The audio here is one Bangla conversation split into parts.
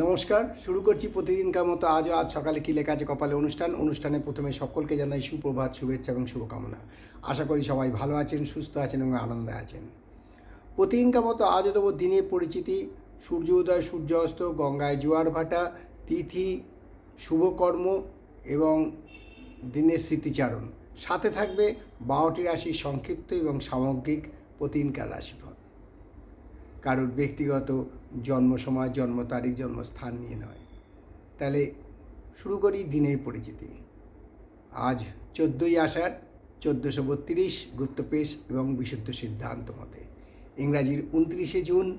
নমস্কার, শুরু করছি প্রতিদিনকার মতো আজও আজ সকালে কী লেখা আছে কপালে অনুষ্ঠান। অনুষ্ঠানে প্রথমে সকলকে জানাই সুপ্রভাত, শুভেচ্ছা এবং শুভকামনা। আশা করি সবাই ভালো আছেন, সুস্থ আছেন এবং আনন্দে আছেন। প্রতিদিনকার মতো আজও দেবো দিনের পরিচিতি। সূর্য উদয় সূর্য অস্ত গঙ্গায় জোয়ার ভাটা, তিথি, শুভকর্ম এবং দিনের স্মৃতিচারণ। সাথে থাকবে বারোটি রাশির সংক্ষিপ্ত এবং সামগ্রিক প্রতিদিনকার রাশিফল। কারোর ব্যক্তিগত জন্ম সময় জন্ম তারিখ জন্মস্থান নিয়ে নয়। তাহলে শুরু করি দিনের পরিচিতি। আজ চোদ্দোই আষাঢ়, চোদ্দোশো বত্রিশ, গুপ্তপেশ এবং বিশুদ্ধ সিদ্ধান্ত মতে। ইংরাজির উনত্রিশে জুন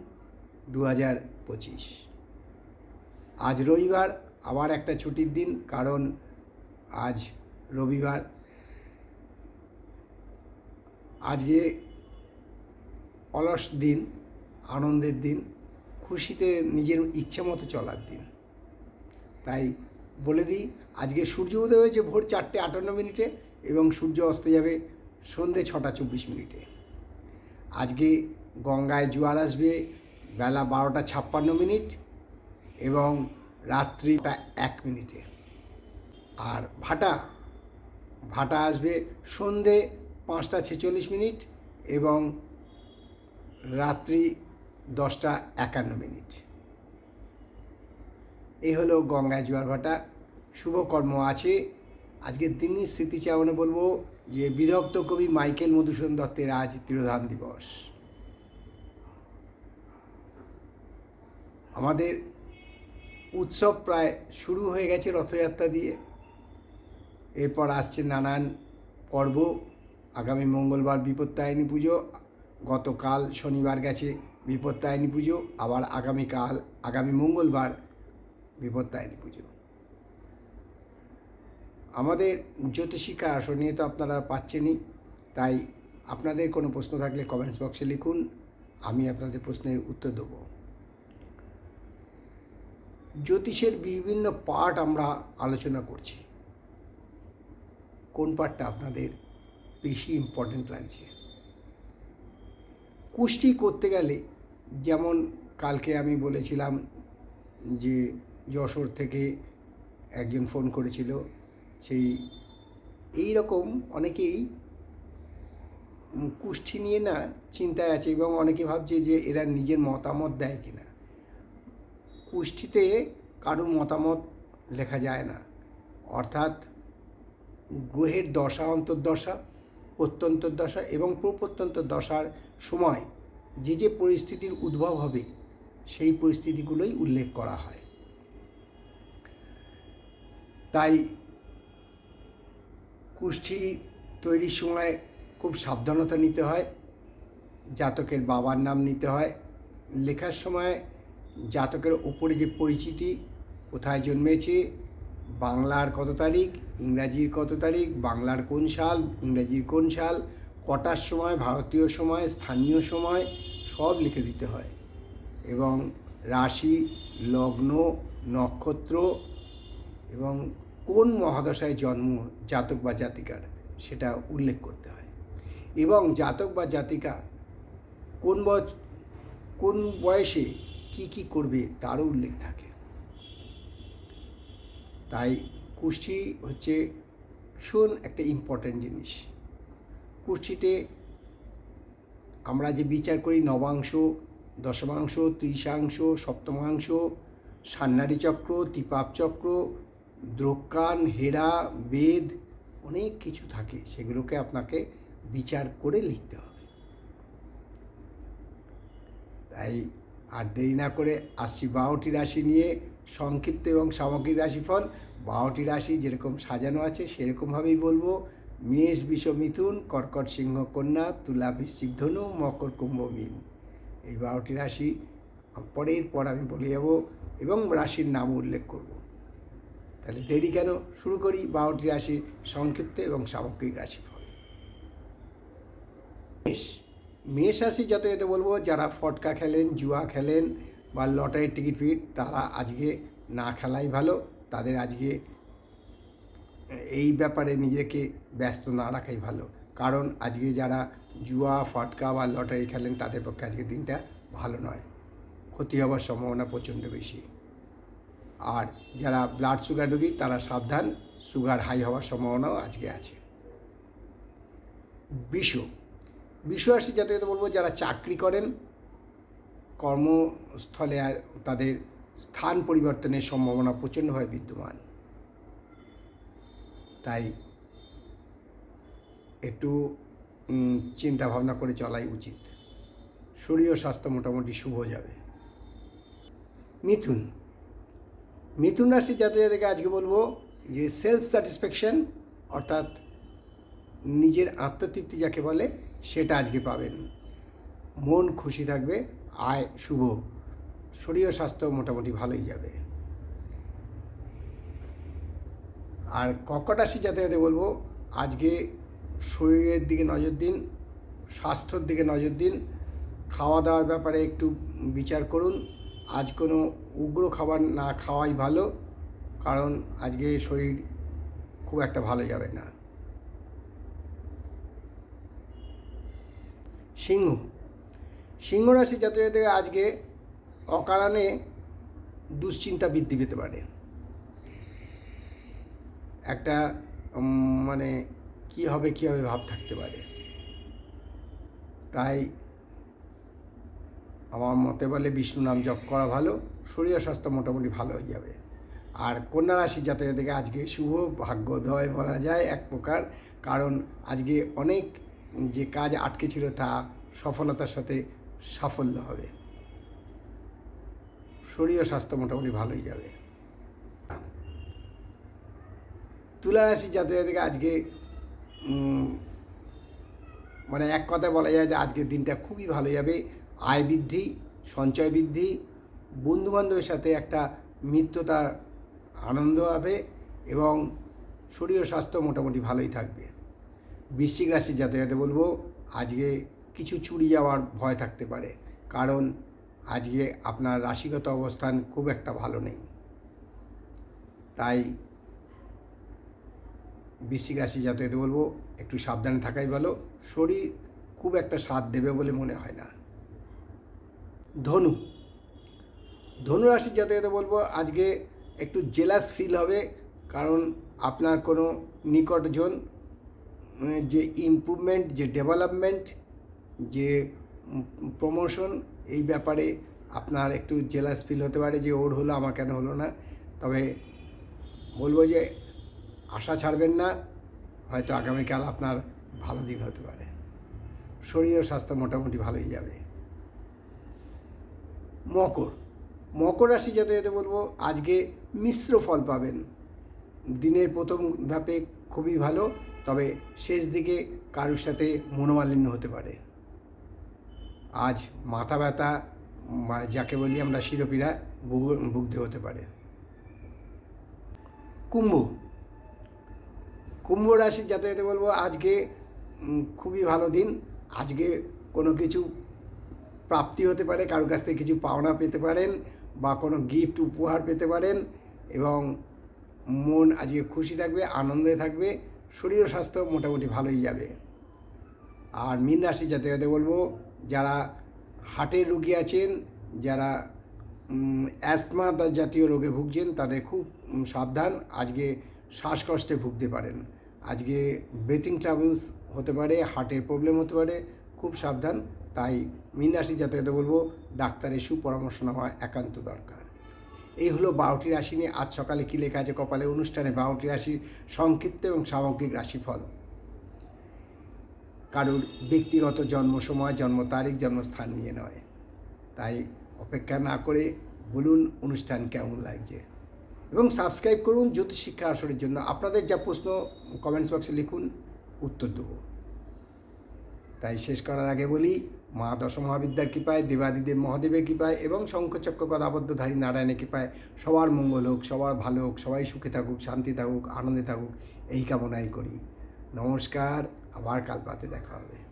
দু হাজার পঁচিশ। আজ রবিবার, আবার একটা ছুটির দিন, কারণ আজ রবিবার। আজকে অলস দিন, আনন্দের দিন খুশিতে নিজের ইচ্ছে মতো চলার দিন। তাই বলে দিই, আজকে সূর্য উদয় হয়েছে ভোর চারটে আটান্ন মিনিটে এবং সূর্য অস্ত যাবে সন্ধে ছটা চব্বিশ মিনিটে। আজকে গঙ্গায় জোয়ার আসবে বেলা বারোটা ছাপ্পান্ন মিনিট এবং রাত্রিটা এক মিনিটে। আর ভাটা ভাটা আসবে সন্ধে পাঁচটা ছেচল্লিশ মিনিট এবং রাত্রি দশটা একান্ন মিনিট। এই হলো গঙ্গায় জোয়ার ভাটা। শুভকর্ম আছে। আজকের দিনই স্মৃতিচারণে বলব যে বিদগ্ধ কবি মাইকেল মধুসূদন দত্তের আজ তিরোধান দিবস। আমাদের উৎসব প্রায় শুরু হয়ে গেছে রথযাত্রা দিয়ে। এরপর আসছে নানান পর্ব। আগামী মঙ্গলবার বিপত্তায়নী পুজো। গতকাল শনিবার গেছে। বিপত্তায়নী পুজো, আবার আগামীকাল, আগামী মঙ্গলবার বিপত্তায়নী পুজো। আমাদের জ্যোতিষিকা আসন নিয়ে তো আপনারা পাচ্ছেনই, তাই আপনাদের কোনো প্রশ্ন থাকলে কমেন্টস বক্সে লিখুন, আমি আপনাদের প্রশ্নের উত্তর দেবো। জ্যোতিষের বিভিন্ন পার্ট আমরা আলোচনা করছি। কোন পার্টটা আপনাদের বেশি ইম্পর্টেন্ট লাগছে? কুষ্টি করতে গেলে যেমন কালকে আমি বলেছিলাম যে যশোর থেকে একজন ফোন করেছিল, সেই এই রকম অনেকেই কুষ্ঠি নিয়ে না চিন্তায় আছে এবং অনেকে ভাবছে যে এরা নিজের মতামত দেয় কিনা কুষ্ঠিতে কারোর মতামত লেখা যায় না। অর্থাৎ গ্রহের দশা, অন্তর্দশা প্রত্যন্তর দশা এবং প্রত্যন্তর দশার সময় যে যে পরিস্থিতির উদ্ভব হবে, সেই পরিস্থিতিগুলোই উল্লেখ করা হয়। তাই কুষ্ঠি তৈরির সময় খুব সাবধানতা নিতে হয়, জাতকের বাবার নাম নিতে হয়। লেখার সময় জাতকের ওপরে যে পরিচিতি, কোথায় জন্মেছে, বাংলার কত তারিখ, ইংরাজির কত তারিখ, বাংলার কোন সাল, ইংরাজির কোন সাল কটার সময়, ভারতীয় সময়, স্থানীয় সময় সব লিখে দিতে হয়। এবং রাশি, লগ্ন, নক্ষত্র এবং কোন মহাদশায় জন্ম জাতক বা জাতিকার সেটা উল্লেখ করতে হয়। এবং জাতক বা জাতিকা কোন কোন বয়সে কি কি করবে তারও উল্লেখ থাকে। তাই কুষ্ঠি হচ্ছে ভীষণ একটা ইম্পর্ট্যান্ট জিনিস। কুষ্ঠিতে আমরা যে বিচার করি নবাংশ, দশমাংশ, ত্রিশাংশ, সপ্তমাংশ সান্নারি চক্র ত্রিপাপ চক্র দ্রোকান হেরা, বেদ, অনেক কিছু থাকে, সেগুলোকে আপনাকে বিচার করে লিখতে হবে। তাই আর দেরি না করে আসছি বারোটি রাশি নিয়ে, সংক্ষিপ্ত এবং সামগ্রিক রাশিফল। বারোটি রাশি যেরকম সাজানো আছে, সেরকমভাবেই বলব। মেষ, বিষ, মিথুন, কর্কট সিংহ, কন্যা, তুলা, বৃশ্চিক ধনু, মকর, কুম্ভ, মীন। এই বারোটি রাশি পরের পর আমি বলে যাব এবং রাশির নাম উল্লেখ করব। তাহলে দেরি কেন? শুরু করি বারোটি রাশির সংক্ষিপ্ত এবং সামগ্রিক রাশিফল। মেষ। মেষ রাশি যত এতে বলব, যারা ফটকা খেলেন, জুয়া খেলেন বা লটারির টিকিট ফিট, তারা আজকে না খেলাই ভালো। তাদের আজকে এই ব্যাপারে নিজেকে ব্যস্ত না রাখাই ভালো। কারণ আজকে যারা জুয়া, ফটকা বা লটারি খেলেন, তাদের পক্ষে আজকে দিনটা ভালো নয়। ক্ষতি হওয়ার সম্ভাবনা প্রচণ্ড বেশি। আর যারা ব্লাড সুগার রোগী, তারা সাবধান সুগার হাই হওয়ার সম্ভাবনাও আজকে আছে। বিষ। বিষ রাশি জাতকদের বলব, যারা চাকরি করেন, কর্মস্থলে তাদের স্থান পরিবর্তনের সম্ভাবনা প্রচণ্ডভাবে বিদ্যমান। তাই একটু চিন্তা ভাবনা করে চলাই উচিত। শরীর স্বাস্থ্য মোটামুটি শুভ যাবে। মিথুন। মিথুন রাশির জাতকদেরকে আজকে বলব যে সেলফ স্যাটিসফ্যাকশন অর্থাৎ নিজের আত্মতৃপ্তি যাকে বলে, সেটা আজকে পাবেন। মন খুশি থাকবে, আয় শুভ। শরীর স্বাস্থ্য মোটামুটি ভালোই যাবে। আর কর্কট রাশি জাতকদের বলব, আজকে শরীরের দিকে নজর দিন, স্বাস্থ্যর দিকে নজর দিন খাওয়া দাওয়ার ব্যাপারে একটু বিচার করুন। আজ কোনো উগ্র খাবার না খাওয়াই ভালো, কারণ আজকে শরীর খুব একটা ভালো যাবে না। সিংহ সিংহ রাশি জাতকদের আজকে অকারণে দুশ্চিন্তা বৃদ্ধি পেতে পারে। একটা মানে কি হবে, কী হবে ভাব থাকতে পারে। তাই আমার মতে বলে বিষ্ণু নাম জপ করা ভালো, শরীর স্বাস্থ্য মোটামুটি ভালো হয়ে যাবে। আর কন্যা রাশি জাতকের থেকে আজকে শুভ ভাগ্যোদয় বলা যায় এক প্রকার, কারণ আজকে অনেক যে কাজ আটকে ছিল তা সফলতার সাথে সাফল্য হবে। শরীর স্বাস্থ্য মোটামুটি ভালোই যাবে। তুলা রাশি জাতকের থেকে আজকে মানে এক কথায় বলা যায় যে আজকের দিনটা খুবই ভালো যাবে। আয় বৃদ্ধি, সঞ্চয় বৃদ্ধি, বন্ধুবান্ধবের সাথে একটা মিত্রতার আনন্দ হবে এবং শরীর ও স্বাস্থ্য মোটামুটি ভালোই থাকবে। বৃশ্চিক রাশির যাতায়াতে বলব, আজকে কিছু চুরি যাওয়ার ভয় থাকতে পারে। কারণ আজকে আপনার রাশিগত অবস্থান খুব একটা ভালো নেই। তাই বৃশ্চিক রাশি যাতায়াতে বলব একটু সাবধানে থাকাই ভালো। শরীর খুব একটা সাথ দেবে বলে মনে হয় না। ধনু। ধনু রাশির যাতায়াতে বলব আজকে একটু জেলাস ফিল হবে কারণ আপনার কোনো নিকটজন উম, যে ইমপ্রুভমেন্ট যে ডেভেলপমেন্ট যে প্রমোশন এই ব্যাপারে আপনার একটু জেলাস ফিল হতে পারে যে ওর হলো আমার কেন হলো না? তবে বলব যে আশা ছাড়বেন না, হয়তো আগামীকাল আপনার ভালো দিন হতে পারে। শরীর ও স্বাস্থ্য মোটামুটি ভালোই যাবে। মকর। মকর রাশি যাতে যেতে বলব, আজকে মিশ্র ফল পাবেন। দিনের প্রথম ধাপে খুবই ভালো, তবে শেষ দিকে কারোর সাথে মনোমালিন্য হতে পারে। আজ মাথা ব্যথা যাকে বলি আমরা ভুগ- ভুগতে হতে পারে। কুম্ভ। কুম্ভ রাশির যাতায়াতে বলব, আজকে খুবই ভালো দিন। আজকে কোনো কিছু প্রাপ্তি হতে পারে কারোর কাছ থেকে কিছু পাওনা পেতে পারেন বা কোনো গিফট উপহার পেতে পারেন এবং মন আজকে খুশি থাকবে, আনন্দে থাকবে, শরীর ও স্বাস্থ্য মোটামুটি ভালোই যাবে। আর মীন রাশি জাতকদের বলব, যারা হার্টের রুগী আছেন, যারা অ্যাসমা জাতীয় রোগে ভুগছেন, তাদের খুব সাবধান। আজকে শ্বাসকষ্টে ভুগতে পারেন। আজকে ব্রেথিং ট্রাভেলস হতে পারে হার্টের প্রবলেম হতে পারে, খুব সাবধান। তাই মীন রাশি বলব, ডাক্তারের সুপরামর্শ নেওয়া একান্ত দরকার। এই হলো বারোটি রাশি নিয়ে আজ সকালে কী লেখা আছে কপালে অনুষ্ঠানে বারোটি রাশির সংক্ষিপ্ত এবং সামগ্রিক রাশিফল। কারোর ব্যক্তিগত জন্ম সময়, জন্ম তারিখ, জন্মস্থান নিয়ে নয়। তাই অপেক্ষা না করে বলুন অনুষ্ঠান কেমন লাগছে। এবং সাবস্ক্রাইব করুন জ্যোতিষ শিক্ষা আসরের জন্য। আপনাদের যা প্রশ্ন কমেন্টস বক্সে লিখুন, উত্তর দেবো। তাই শেষ করার আগে বলি, মা দশমহাবিদ্যার কৃপায়, দেবাদিদেব মহাদেবের কৃপায় এবং শঙ্খচক্র গদাবদ্ধধারী নারায়ণের কৃপায় সবার মঙ্গল হোক, সবার ভালো হোক, সবাই সুখে থাকুক, শান্তি থাকুক, আনন্দে থাকুক, এই কামনাই করি। নমস্কার, আবার কাল পাতে দেখা হবে।